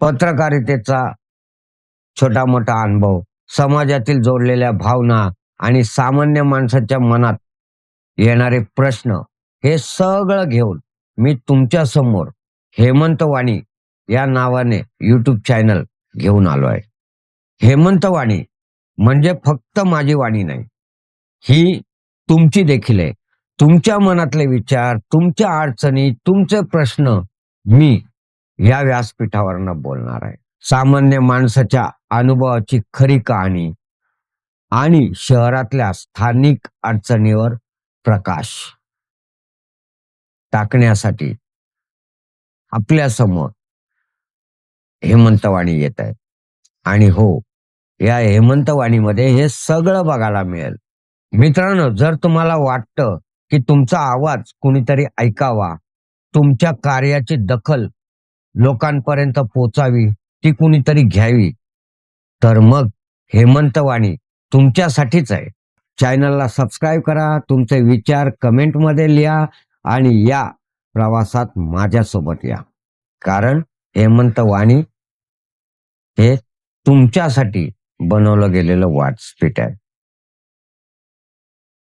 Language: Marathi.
पत्रकारितेचा छोटा मोठा अनुभव. समाजातील जोडलेल्या भावना आणि सामान्य माणसाच्या मनात येणारे प्रश्न हे सगळं घेऊन मी तुमच्यासमोर हेमंत वाणी या नावाने युट्यूब चॅनल घेऊन आलो आहे. हेमंत वाणी म्हणजे फक्त माझी वाणी नाही. ही तुमची देखील आहे. तुमच्या मनातले विचार तुमच्या अडचणी तुमचे प्रश्न मी या व्यासपीठावरनं बोलणार आहे. सामान्य माणसाच्या अनुभवाची खरी कहाणी आणि शहरातल्या स्थानिक अडचणीवर प्रकाश टाकण्यासाठी आपल्यासमोर हेमंतवाणी येत आहे आणि हो या हेमंतवाणीमध्ये हे सगळं बघायला मिळेल. मित्रांनो जर तुम्हाला वाटतं की तुमचा आवाज कुणीतरी ऐकावा तुमच्या कार्याची दखल लोकांपर्यंत पोचावी ती कुणीतरी घ्यावी. तर मग हेमंतवाणी तुमच्यासाठीच आहे. चॅनलला सबस्क्राईब करा तुमचे विचार कमेंटमध्ये लिहा आणि या प्रवासात माझ्यासोबत या. कारण हेमंतवाणी हे तुमच्यासाठी बनवलं गेलेलं व्यासपीठ आहे.